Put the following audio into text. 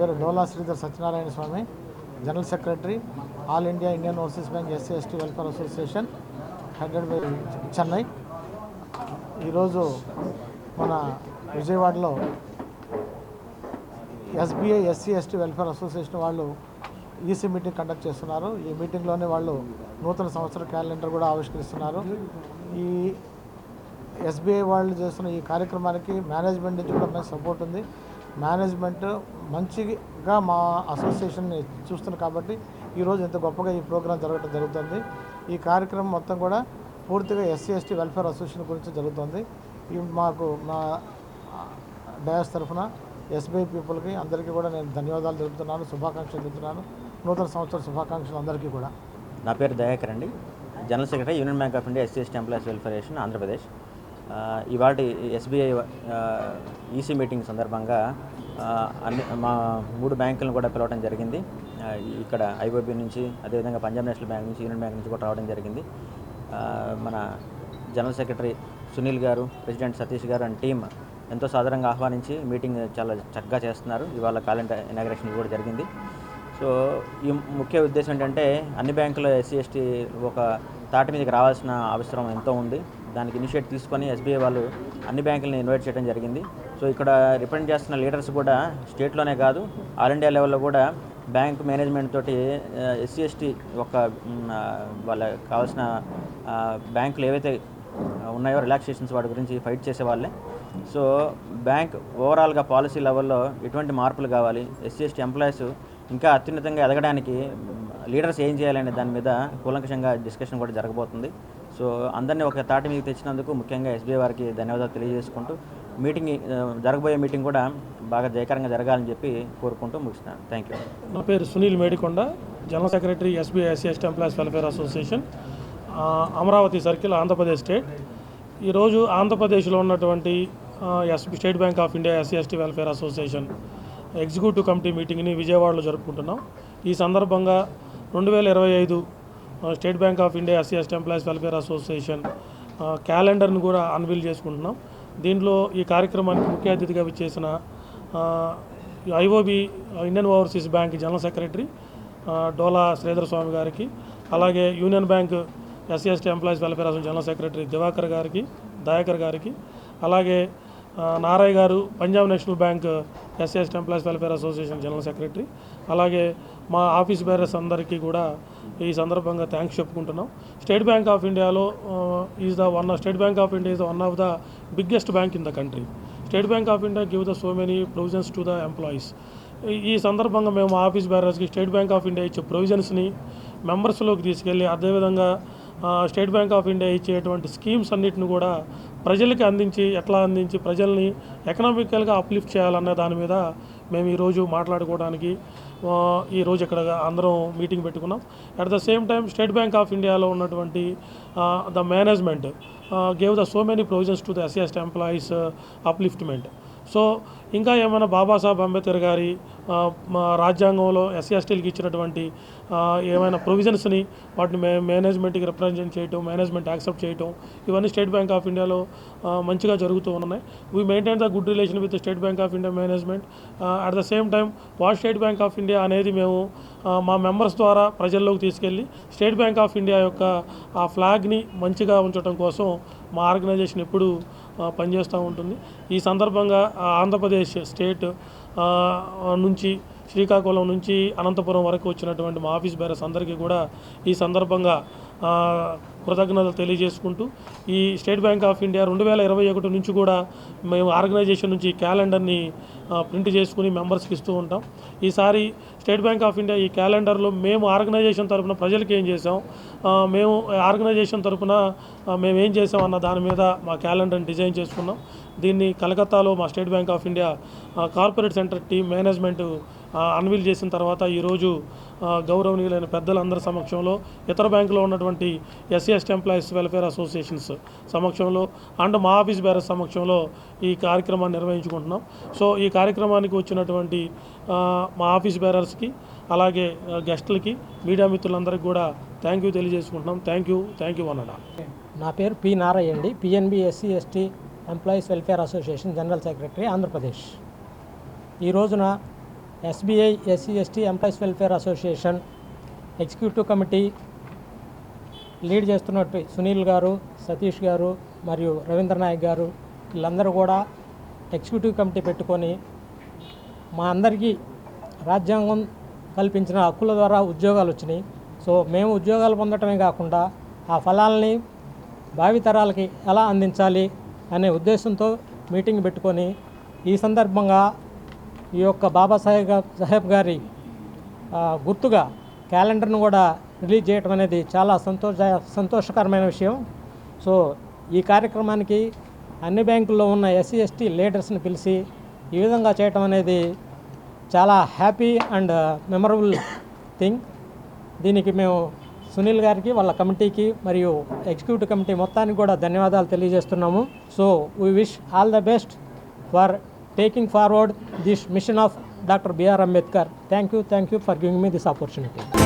పేరు Dola Sridhar Satyanarayana Swamy general secretary all India Indian overseas bank SC ST welfare association headed by Chennai. ఈరోజు మన విజయవాడలో SBI SC ST welfare association వాళ్ళు EC meeting conduct చేస్తున్నారు. ఈ మీటింగ్లోనే వాళ్ళు నూతన సంవత్సర క్యాలెండర్ కూడా ఆవిష్కరిస్తున్నారు. ఈ ఎస్బీఐ వాళ్ళు చేస్తున్న ఈ కార్యక్రమానికి మేనేజ్మెంట్ నుంచి కూడా మంచి సపోర్ట్ ఉంది. మేనేజ్మెంట్ మంచిగా మా అసోసియేషన్ని చూస్తుంది కాబట్టి ఈరోజు ఇంత గొప్పగా ఈ ప్రోగ్రాం జరగడం జరుగుతుంది. ఈ కార్యక్రమం మొత్తం కూడా పూర్తిగా ఎస్సీ ఎస్టీ వెల్ఫేర్ అసోసియేషన్ గురించి జరుగుతుంది. మాకు మా డయాస్ తరఫున ఎస్బీఐ పీపుల్కి అందరికీ కూడా నేను ధన్యవాదాలు తెలుపుతున్నాను శుభాకాంక్షలు తెలుపుతున్నాను నూతన సంవత్సర శుభాకాంక్షలు అందరికీ కూడా. నా పేరు దయాకర్ అండి. General secretary union bank of India SC ST employees వెల్ఫేరేషన్ ఆంధ్రప్రదేశ్. ఆ, ఇవాళ ఎస్బీఐ ఈసీ మీటింగ్ సందర్భంగా అన్ని మా మూడు బ్యాంకులను కూడా పిలవడం జరిగింది. ఇక్కడ ఐఓబీ నుంచి అదేవిధంగా పంజాబ్ నేషనల్ బ్యాంక్ నుంచి యూనియన్ బ్యాంక్ నుంచి కూడా రావడం జరిగింది. మన జనరల్ సెక్రటరీ సునీల్ గారు ప్రెసిడెంట్ సతీష్ గారు అండ్ టీమ్ ఎంతో సాధారణంగా ఆహ్వానించి మీటింగ్ చాలా చక్కగా చేస్తున్నారు. ఇవాళ క్యాలెండర్ ఇనాగ్రేషన్ కూడా జరిగింది. సో ఈ ముఖ్య ఉద్దేశం ఏంటంటే అన్ని బ్యాంకుల ఎస్సీ ఎస్టీ ఒక తాటి మీదకి రావాల్సిన అవసరం ఎంతో ఉంది. దానికి ఇనిషియేట్ తీసుకొని ఎస్బీఐ వాళ్ళు అన్ని బ్యాంకులను ఇన్వైట్ చేయడం జరిగింది. సో ఇక్కడ రిప్రజెంట్ చేస్తున్న లీడర్స్ కూడా స్టేట్లోనే కాదు ఆల్ ఇండియా లెవెల్లో కూడా బ్యాంక్ మేనేజ్మెంట్ తోటి ఎస్సీ ఎస్టీ ఒక వాళ్ళ వాళ్ళకి కావాల్సిన బ్యాంకులు ఏవైతే ఉన్నాయో రిలాక్సేషన్స్ వాటి గురించి ఫైట్ చేసేవాళ్ళే సో బ్యాంక్ ఓవరాల్గా పాలసీ లెవెల్లో ఎటువంటి మార్పులు కావాలి ఎస్సీ ఎస్టీ ఎంప్లాయీస్ ఇంకా అత్యున్నతంగా ఎదగడానికి లీడర్స్ ఏం చేయాలనే దాని మీద కూలంకషంగా డిస్కషన్ కూడా జరగబోతుంది. సో అందరినీ ఒక తాటి మీదకి తెచ్చినందుకు ముఖ్యంగా ఎస్బీఐ వారికి ధన్యవాదాలు తెలియజేసుకుంటూ మీటింగ్ జరగబోయే మీటింగ్ కూడా బాగా జయకరంగా జరగాలని చెప్పి కోరుకుంటూ ముగిస్తున్నాను. థ్యాంక్ యూ నా పేరు Sunil Medikonda general secretary SBI SC ST employees welfare association Amaravati circle Andhra Pradesh state. ఈరోజు ఆంధ్రప్రదేశ్లో ఉన్నటువంటి SB state bank of India SC ST welfare association executive committee మీటింగ్ని విజయవాడలో జరుపుకుంటున్నాం. ఈ సందర్భంగా రెండు వేల ఇరవై ఐదు state bank of India SC ST employees welfare association క్యాలెండర్ను కూడా అన్వీల్ చేసుకుంటున్నాం. దీంట్లో ఈ కార్యక్రమానికి ముఖ్య అతిథిగా విచ్చేసిన IOB Indian overseas bank general secretary Dola Sridhar Swamy గారికి అలాగే union bank SC ST employees welfare association general secretary Divakar గారికి దయాకర్ గారికి అలాగే నారాయ్ గారు Punjab national bank SS ST employees welfare association general secretary. అలాగే మా ఆఫీస్ బేరర్స్ అందరికీ కూడా ఈ సందర్భంగా థ్యాంక్స్ చెప్పుకుంటున్నాం. స్టేట్ బ్యాంక్ ఆఫ్ ఇండియాలో is the one state bank of India is the one of the biggest bank in the country state bank of India give the so many provisions to the employees ఈ సందర్భంగా మేము office బేరర్స్కి state bank of India ఇచ్చే ప్రొవిజన్స్ని మెంబర్స్లోకి తీసుకెళ్ళి అదేవిధంగా state bank of India ఇచ్చేటువంటి స్కీమ్స్ అన్నిటిని కూడా ప్రజలకి అందించి ఎట్లా అందించి ప్రజల్ని ఎకనామికల్గా అప్లిఫ్ట్ చేయాలన్న దాని మీద మేము ఈరోజు మాట్లాడుకోవడానికి ఈరోజు ఇక్కడ అందరం మీటింగ్ పెట్టుకున్నాం. At the same time state bank of ఇండియాలో ఉన్నటువంటి the management gave the so many provisions to the SC ST employees upliftment so ఇంకా ఏమైనా బాబాసాహెబ్ అంబేద్కర్ గారి మా రాజ్యాంగంలో ఎస్సీ ఎస్టీలకి ఇచ్చినటువంటి ఏమైనా ప్రొవిజన్స్ని వాటిని మే మేనేజ్మెంట్కి రిప్రజెంట్ చేయటం మేనేజ్మెంట్ యాక్సెప్ట్ చేయటం ఇవన్నీ స్టేట్ బ్యాంక్ ఆఫ్ ఇండియాలో మంచిగా జరుగుతూ ఉన్నాయి. We maintain the good relation with state bank of India management at the same time what state bank of India అనేది మేము మా మెంబర్స్ ద్వారా ప్రజల్లోకి తీసుకెళ్ళి స్టేట్ బ్యాంక్ ఆఫ్ ఇండియా యొక్క ఆ ఫ్లాగ్ని మంచిగా ఉంచడం కోసం మా ఆర్గనైజేషన్ ఎప్పుడు పనిచేస్తూ ఉంటుంది. ఈ సందర్భంగా ఆంధ్రప్రదేశ్ స్టేట్ నుంచి శ్రీకాకుళం నుంచి అనంతపురం వరకు వచ్చినటువంటి మా ఆఫీస్ బేరర్స్ అందరికీ కూడా ఈ సందర్భంగా కృతజ్ఞతలు తెలియజేసుకుంటూ ఈ స్టేట్ బ్యాంక్ ఆఫ్ ఇండియా రెండు వేల ఇరవై ఒకటి నుంచి కూడా మేము ఆర్గనైజేషన్ నుంచి క్యాలెండర్ని ప్రింట్ చేసుకుని మెంబర్స్కి ఇస్తూ ఉంటాం. ఈసారి స్టేట్ బ్యాంక్ ఆఫ్ ఇండియా ఈ క్యాలెండర్లో మేము ఆర్గనైజేషన్ తరపున ప్రజలకు ఏం చేసాం మేము ఆర్గనైజేషన్ తరపున మేము ఏం చేసాం అన్న దాని మీద మా క్యాలెండర్ని డిజైన్ చేసుకున్నాం. దీన్ని కలకత్తాలో మా state bank of India corporate centre team management unveil చేసిన తర్వాత ఈరోజు గౌరవనీయులైన పెద్దలందరి సమక్షంలో ఇతర బ్యాంకులో ఉన్నటువంటి SC ST employees welfare associations సమక్షంలో అండ్ మా ఆఫీస్ బేరస్ సమక్షంలో ఈ కార్యక్రమాన్ని నిర్వహించుకుంటున్నాం. సో ఈ కార్యక్రమానికి వచ్చినటువంటి మా ఆఫీస్ బేరర్స్కి అలాగే గెస్ట్లకి గెస్టులకి మీడియా మిత్రులందరికీ కూడా థ్యాంక్ యూ తెలియజేసుకుంటున్నాం. థ్యాంక్ యూ థ్యాంక్ యూ అన్నడా? నా పేరు పి నారాయణ అండి. PNB SC ST employees welfare association general secretary Andhra Pradesh. ఈ రోజున SBI SC ST employees welfare association executive committee lead చేస్తున్నట్టు సునీల్ గారు సతీష్ గారు మరియు రవీంద్ర నాయక్ గారు వీళ్ళందరూ కూడా ఎగ్జిక్యూటివ్ కమిటీ పెట్టుకొని మా అందరికీ రాజ్యాంగం కల్పించిన హక్కుల ద్వారా ఉద్యోగాలు వచ్చినాయి. సో మేము ఉద్యోగాలు పొందటమే కాకుండా ఆ ఫలాల్ని భావితరాలకి ఎలా అందించాలి అనే ఉద్దేశంతో మీటింగ్ పెట్టుకొని ఈ సందర్భంగా ఈ యొక్క బాబాసాహెబ్ సాహెబ్ గారి గుర్తుగా క్యాలెండర్ను కూడా రిలీజ్ చేయటం అనేది చాలా సంతోష సంతోషకరమైన విషయం. సో ఈ కార్యక్రమానికి అన్ని బ్యాంకుల్లో ఉన్న ఎస్సీ ఎస్టీ లీడర్స్ని పిలిచి ఈ విధంగా చేయటం అనేది చాలా హ్యాపీ అండ్ మెమరబుల్ థింగ్. దీనికి మేము సునీల్ గారికి వాళ్ళ కమిటీకి మరియు ఎగ్జిక్యూటివ్ కమిటీ మొత్తానికి కూడా ధన్యవాదాలు తెలియజేస్తున్నాము. So we wish all the best for taking forward this mission of doctor B R Ambedkar thank you thank you for giving me this opportunity